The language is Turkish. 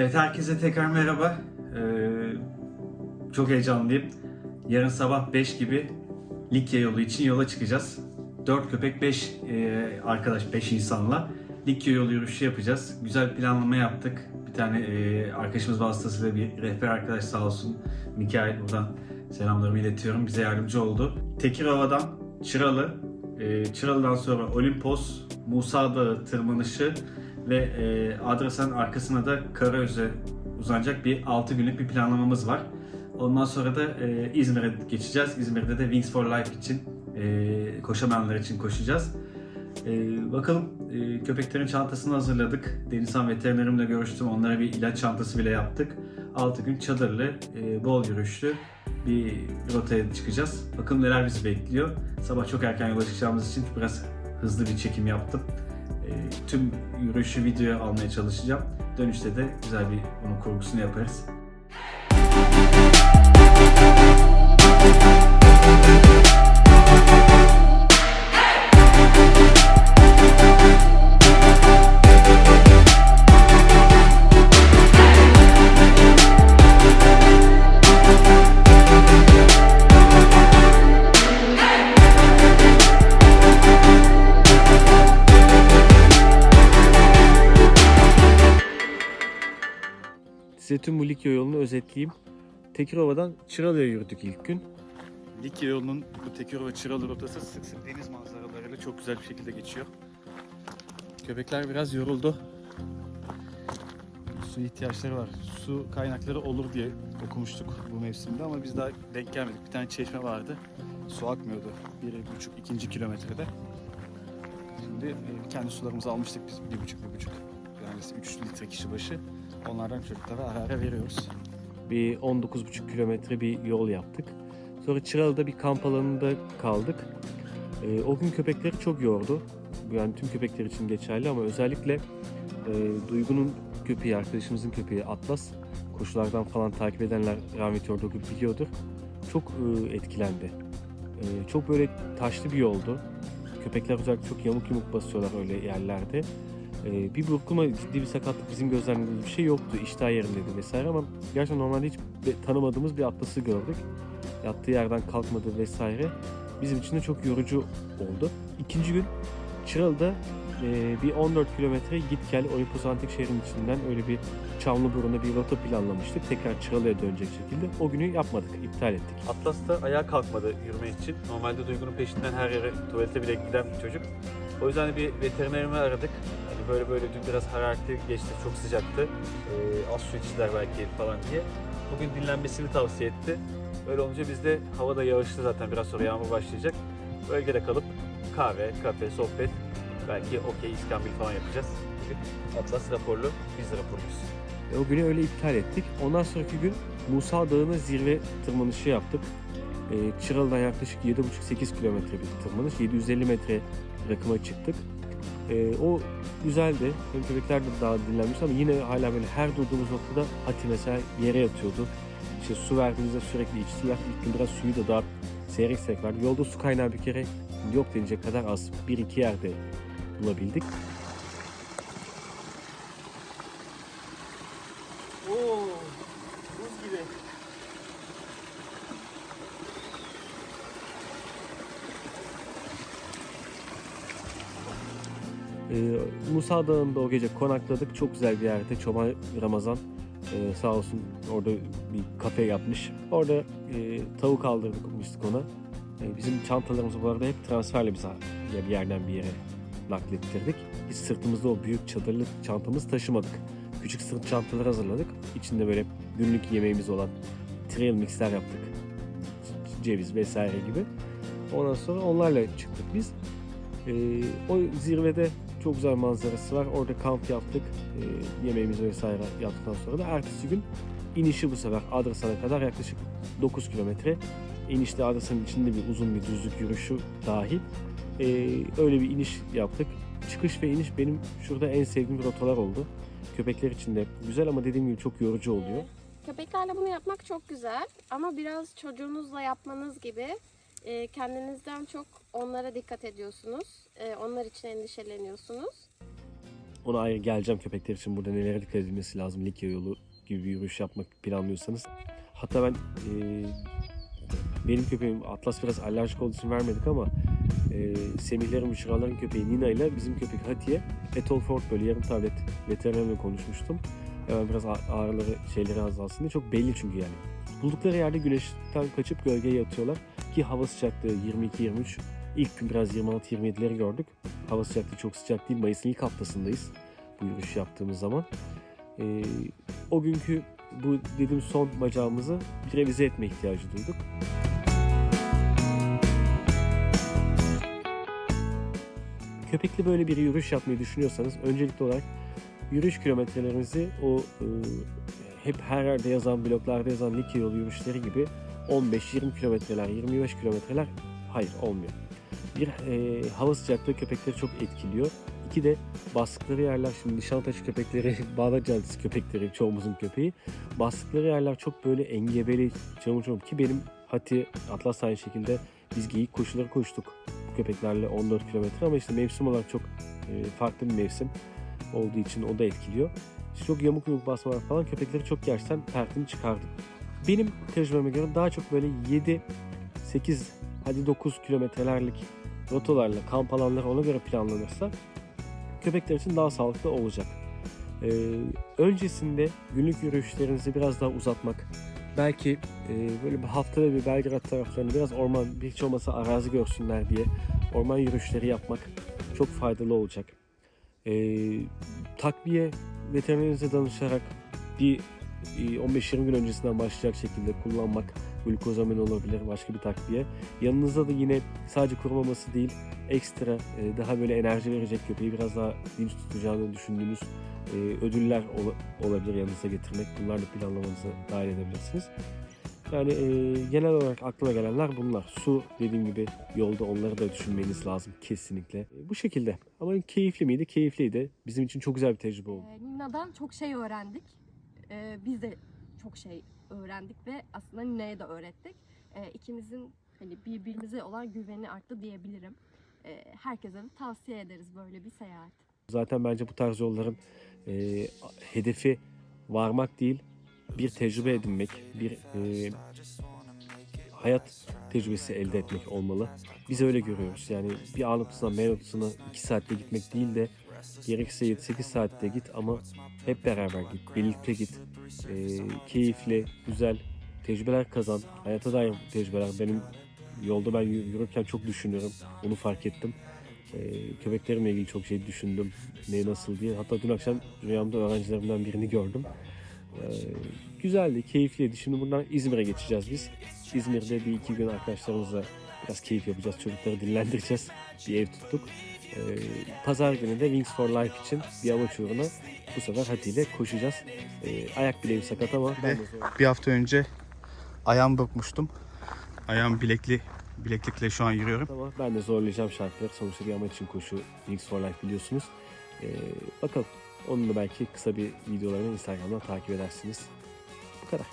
Evet herkese tekrar merhaba. Ee, çok heyecanlıyım. Yarın sabah 5 gibi Likya yolu için yola çıkacağız. 4 köpek 5 arkadaş 5 insanla Likya yolu yürüyüşü yapacağız. Güzel planlama yaptık. Bir tane e, arkadaşımız vasıtasıyla bir rehber arkadaş sağ olsun. Mikail buradan selamlarımı iletiyorum. Bize yardımcı oldu. Tekirova'dan Çıralı, e, Çıralı'dan sonra Olimpos, Musa Dağı tırmanışı ve e, Adrasan arkasına da Karaöz'e uzanacak bir 6 günlük bir planlamamız var. Ondan sonra da e, İzmir'e geçeceğiz. İzmir'de de Wings for Life için, e, koşamayanlar için koşacağız. E, bakalım e, köpeklerin çantasını hazırladık. Denizhan veterinerimle görüştüm. Onlara bir ilaç çantası bile yaptık. 6 gün çadırlı, e, bol yürüyüşlü bir rotaya çıkacağız. Bakalım neler bizi bekliyor. Sabah çok erken yola çıkacağımız için biraz hızlı bir çekim yaptım. E, tüm yürüyüşü videoya almaya çalışacağım. Dönüşte de güzel bir onun kurgusunu yaparız. Size tüm bu Likya yolunu özetleyeyim. Tekirova'dan Çıralı'ya yürüdük ilk gün. Likya yolunun bu Tekirova Çıralı rotası sık sık deniz manzaralarıyla çok güzel bir şekilde geçiyor. Köpekler biraz yoruldu. Su ihtiyaçları var. Su kaynakları olur diye okumuştuk bu mevsimde ama biz daha denk gelmedik. Bir tane çeşme vardı. Su akmıyordu. Bir buçuk, ikinci kilometrede. Şimdi e, kendi sularımızı almıştık biz. Bir buçuk, bir buçuk. Yani 3 litre kişi başı. Onlardan çocuklara ara ara veriyoruz. Bir 19,5 kilometre bir yol yaptık. Sonra Çıralı'da bir kamp alanında kaldık. Ee, o gün köpekleri çok yordu. Yani tüm köpekler için geçerli ama özellikle e, Duygu'nun köpeği, arkadaşımızın köpeği Atlas, koşulardan falan takip edenler rahmetli gibi biliyordur. Çok e, etkilendi. E, çok böyle taşlı bir yoldu. Köpekler özellikle çok yamuk yumuk basıyorlar öyle yerlerde. Ee, bir burkulma, ciddi bir sakatlık bizim gözlemlediğimiz bir şey yoktu. İştah yerindeydi vesaire ama gerçekten normalde hiç tanımadığımız bir atlası gördük. Yattığı yerden kalkmadı vesaire. Bizim için de çok yorucu oldu. İkinci gün Çıralı'da e, bir 14 kilometre git gel Olimpos Antik şehrin içinden öyle bir Çamlıburun'a bir rota planlamıştık. Tekrar Çıralı'ya dönecek şekilde. O günü yapmadık, iptal ettik. Atlas da ayağa kalkmadı yürümek için. Normalde Duygu'nun peşinden her yere tuvalete bile giden bir çocuk. O yüzden bir veterinerimi aradık. Böyle böyle dün biraz hararetli geçti, çok sıcaktı. Ee, az su içtiler belki falan diye. Bugün dinlenmesini tavsiye etti. Öyle olunca biz de hava da yağışlı zaten biraz sonra yağmur başlayacak. Bölgede kalıp kahve, kafe, sohbet, belki okey, iskambil falan yapacağız. Bugün Atlas raporlu, biz raporluyuz. E, o günü öyle iptal ettik. Ondan sonraki gün Musa Dağı'na zirve tırmanışı yaptık. E, Çıralı'dan yaklaşık 7,5-8 kilometre bir tırmanış. 750 metre rakıma çıktık. E, o güzeldi. Hem köpekler de daha dinlenmiş ama yine hala böyle her durduğumuz noktada Hati mesela yere yatıyordu. İşte su verdiğimizde sürekli içtiler. İlk gün biraz suyu da daha seyrek seyrek verdi. Yolda su kaynağı bir kere yok denecek kadar az. Bir iki yerde bulabildik. Ee, Musa Dağı'nda o gece konakladık. Çok güzel bir yerde. Çoban Ramazan e, sağ olsun orada bir kafe yapmış. Orada e, tavuk aldırmıştık ona. E, bizim çantalarımızı bu arada hep transferle bize bir yerden bir yere naklettirdik. Biz sırtımızda o büyük çadırlı çantamızı taşımadık. Küçük sırt çantaları hazırladık. İçinde böyle günlük yemeğimiz olan trail mixler yaptık. Ceviz vesaire gibi. Ondan sonra onlarla çıktık biz. Ee, o zirvede çok güzel manzarası var. Orada kamp yaptık. Ee, yemeğimizi vesaire yaptıktan sonra da ertesi gün inişi bu sefer Adrasan'a kadar yaklaşık 9 kilometre. İnişte Adrasan'ın içinde bir uzun bir düzlük yürüyüşü dahil. Ee, öyle bir iniş yaptık. Çıkış ve iniş benim şurada en sevdiğim rotalar oldu. Köpekler için de güzel ama dediğim gibi çok yorucu oluyor. Köpeklerle bunu yapmak çok güzel ama biraz çocuğunuzla yapmanız gibi e, kendinizden çok onlara dikkat ediyorsunuz. E, onlar için endişeleniyorsunuz. ona ayrı geleceğim köpekler için burada nelere dikkat edilmesi lazım. Likya yolu gibi bir yürüyüş yapmak planlıyorsanız. Hatta ben e, benim köpeğim Atlas biraz alerjik olduğu için vermedik ama e, Semihlerin, Müşraların köpeği Nina ile bizim köpek Hatice Etol Ford böyle yarım tablet veterinerle konuşmuştum. Hemen biraz ağ- ağrıları şeyleri azalsın diye. Çok belli çünkü yani. Buldukları yerde güneşten kaçıp gölgeye yatıyorlar. Ki hava sıcaklığı 22-23. İlk gün biraz 26-27'leri gördük. Hava sıcaklığı çok sıcak değil. Mayıs'ın ilk haftasındayız bu yürüyüş yaptığımız zaman. Ee, o günkü bu dediğim son bacağımızı bir revize etme ihtiyacı duyduk. Köpekli böyle bir yürüyüş yapmayı düşünüyorsanız öncelikli olarak yürüyüş kilometrelerinizi o e, hep her yerde yazan bloklarda yazan Likya yolu yürüyüşleri gibi 15-20 kilometreler, 25 kilometreler hayır olmuyor. Bir e, hava sıcaklığı köpekleri çok etkiliyor. İki de bastıkları yerler şimdi Nişantaşı köpekleri, Bağdat Caddesi köpekleri çoğumuzun köpeği. Bastıkları yerler çok böyle engebeli, çamur çamur ki benim Hati Atlas aynı şekilde biz geyik koşuları koştuk bu köpeklerle 14 kilometre ama işte mevsim olarak çok e, farklı bir mevsim olduğu için o da etkiliyor. İşte çok yamuk yumuk basmalar falan köpekleri çok gerçekten pertini çıkardı. Benim tecrübeme göre daha çok böyle 7, 8, hadi 9 kilometrelerlik rotalarla, kamp alanları ona göre planlanırsa köpekler için daha sağlıklı olacak. Ee, öncesinde günlük yürüyüşlerinizi biraz daha uzatmak, belki e, böyle bir haftada bir Belgrad taraflarını biraz orman, bir hiç olmasa arazi görsünler diye orman yürüyüşleri yapmak çok faydalı olacak. Ee, takviye veterinerinize danışarak bir e, 15-20 gün öncesinden başlayacak şekilde kullanmak glukozamin olabilir başka bir takviye. Yanınızda da yine sadece kurumaması değil ekstra e, daha böyle enerji verecek köpeği biraz daha dinç tutacağını düşündüğünüz e, ödüller ol- olabilir yanınıza getirmek. Bunlarla planlamanızı dahil edebilirsiniz. Yani e, genel olarak aklıma gelenler bunlar. Su dediğim gibi yolda onları da düşünmeniz lazım kesinlikle. E, bu şekilde. Ama keyifli miydi? Keyifliydi. Bizim için çok güzel bir tecrübe oldu. Ee, Nina'dan çok şey öğrendik. Ee, biz de çok şey öğrendik ve aslında Nina'ya da öğrettik. Ee, ikimizin hani birbirimize olan güveni arttı diyebilirim. Ee, herkese tavsiye ederiz böyle bir seyahat. Zaten bence bu tarz yolların e, hedefi varmak değil, bir tecrübe edinmek, bir e, hayat tecrübesi elde etmek olmalı. Biz öyle görüyoruz. Yani bir A noktasından B noktasına 2 saatte gitmek değil de gerekirse 7-8 saatte git ama hep beraber git, birlikte git. E, keyifli, güzel tecrübeler kazan. Hayata dair tecrübeler. Benim yolda ben yürü- yürürken çok düşünüyorum. Onu fark ettim. Ee, köpeklerimle ilgili çok şey düşündüm. Ne nasıl diye. Hatta dün akşam rüyamda öğrencilerimden birini gördüm. Ee, güzeldi, keyifliydi. Şimdi buradan İzmir'e geçeceğiz biz. İzmir'de bir iki gün arkadaşlarımızla biraz keyif yapacağız. Çocukları dinlendireceğiz. Bir ev tuttuk. Ee, Pazar günü de Wings for Life için bir amaç uğruna bu sefer Hati ile koşacağız. Ee, ayak bileğim sakat ama ben de zor- Bir hafta önce ayağımı burkmuştum. Ayağım bilekli, bileklikle şu an yürüyorum. Ama ben de zorlayacağım şartları. Sonuçta bir amaç için koşu Wings for Life biliyorsunuz. Ee, bakalım. Onun da belki kısa bir videolarını Instagram'dan takip edersiniz. Bu kadar.